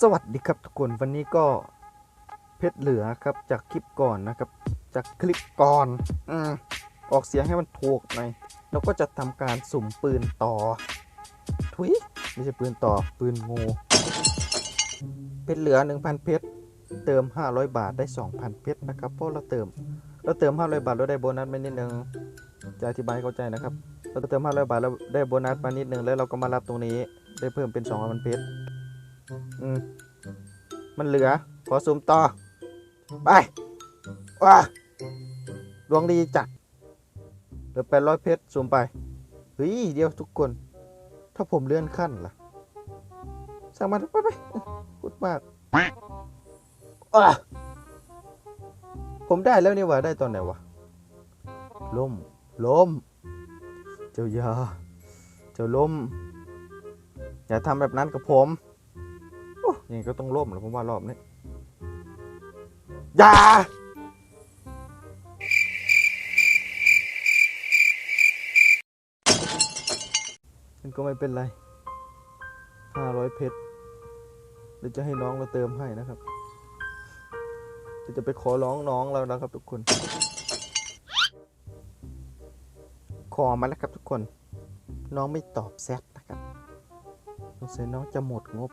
สวัสดีครับทุกคนวันนี้ก็เพชรเหลือครับจากคลิปก่อนนะครับ จากคลิปก่อนอืมออกเสียงให้มันถูกหน่อยแล้วก็จะทำการสุ่มปืนต่อ ทุยไม่ใช่ปืนต่อปืนงูเพชรเหลือ 1,000 เพชรเติม 500 บาทได้ 2,000 เพชรนะครับเพราะเราเติมเราเติม 500 บาทเราได้โบนัสมานิดนึงจะอธิบายเข้าใจนะครับ เราเติม 500 บาทแล้วได้โบนัสมานิดนึงแล้วเราก็มารับตรงนี้ได้เพิ่มเป็น 2,000 เพชร อืมมันเหลือ ขอซูมต่อ ไป ว้าดวงดีจัดเหลือแปดร้อยเพชรซูมไป เฮ้ย เดียวทุกคน ถ้าผมเลื่อนขั้นล่ะสร้างมันไปไปพูดมากอะผมได้แล้วนี่ว่าได้ตอนไหนวะล้มล้ม เจ้ายาเจ้าล้ม อย่าทำแบบนั้นกับผม ยังไงก็ต้องล่มแล้วผมว่ารอบนี้อย่ามันก็ไม่เป็นไรห้าร้อยเพชรเดี๋ยวจะให้น้องเราเติมให้นะครับเดี๋ยวจะไปขอร้องน้องเรานะครับทุกคน ขอมาแล้วครับทุกคน น้องไม่ตอบแซดนะครับสงสัยน้องจะหมดงบ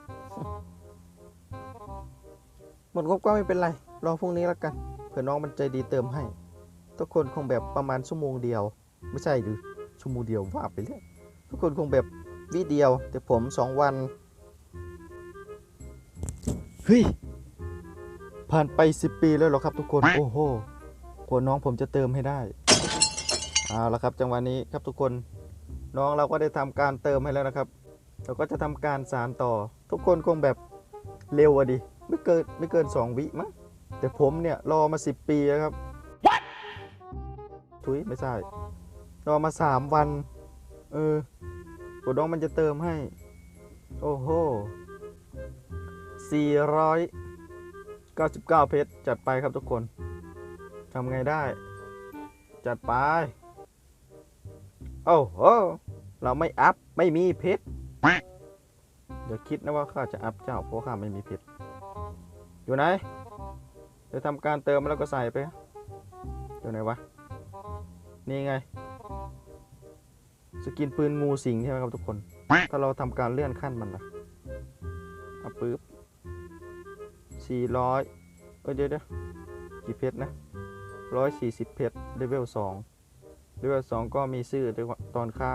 หมดงบก็ไม่เป็นไร รอพรุ่งนี้แล้วกันเผื่อน้องมันใจดีเติมให้ ทุกคนคงแบบประมาณชั่วโมงเดียว ไม่ใช่หรือชั่วโมงเดียวว่าไปเรื่อยทุกคนคงแบบวิเดียว แต่ผมสองวันเฮ้ยผ่านไปสิบปีแล้วเหรอครับทุกคนโอ้โหกลัวน้องผมจะเติมให้ได้เอาละครับจังหวะนี้ครับทุกคนน้องเราก็ได้ทำการเติมให้แล้วนะครับ เราก็จะทำการสารต่อ ทุกคนคงแบบเร็วอะดิ ไม่เกินไม่เกินสองวิมั้งแต่ผมเนี่ยรอมาสิบปีแล้วครับทุยไม่ใช่ รอมาสามวัน เออกดน้องมันจะเติมให้ โอ้โหสี่ร้อยเก้าสิบเก้าเพชรจัดไปครับทุกคนทำไงได้ จัดไป โอ้โห เราไม่อัพ ไม่มีเพชรอย่าคิดนะว่าข้าจะอัพเจ้าเพราะข้าไม่มีเพชร อยู่ไหนเดี๋ยวทำการเติมแล้วก็ใส่ไป อยู่ไหนวะ นี่ไง สกินปืนงูสิงใช่ไหมครับทุกคน ถ้าเราทำการเลื่อนขั้นมันล่ะเอาปึ๊บสี่ร้อยเอ้ยเดี๋ยวเดี๋ยวกี่เพชรนะร้อยสี่สิบเพชรเลเวลสองเลเวลสองก็มีชื่อตอนค่า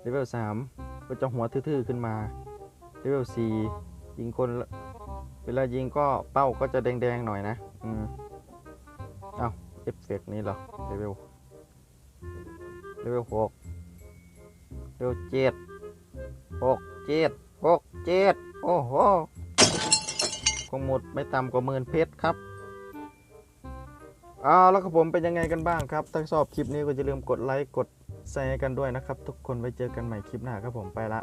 เลเวลสามก็จะหัวทื่อๆขึ้นมาเลเวลสี่ยิงคนละ เวลายิงก็เป้าก็จะแดงๆหน่อยนะ อืมเอาเอฟเฟกนี้เหรอเลเวลเลเวลหกเลเวลเจ็ดหกเจ็ดหกเจ็ดโอ้โหคงหมดไม่ต่ำกว่าหมื่นเพชรครับเอาแล้วครับผมเป็นยังไงกันบ้างครับ ถ้าชอบคลิปนี้ก็อย่าลืมกดไลค์กดแชร์กันด้วยนะครับ ทุกคนไว้เจอกันใหม่คลิปหน้าครับผมไปละ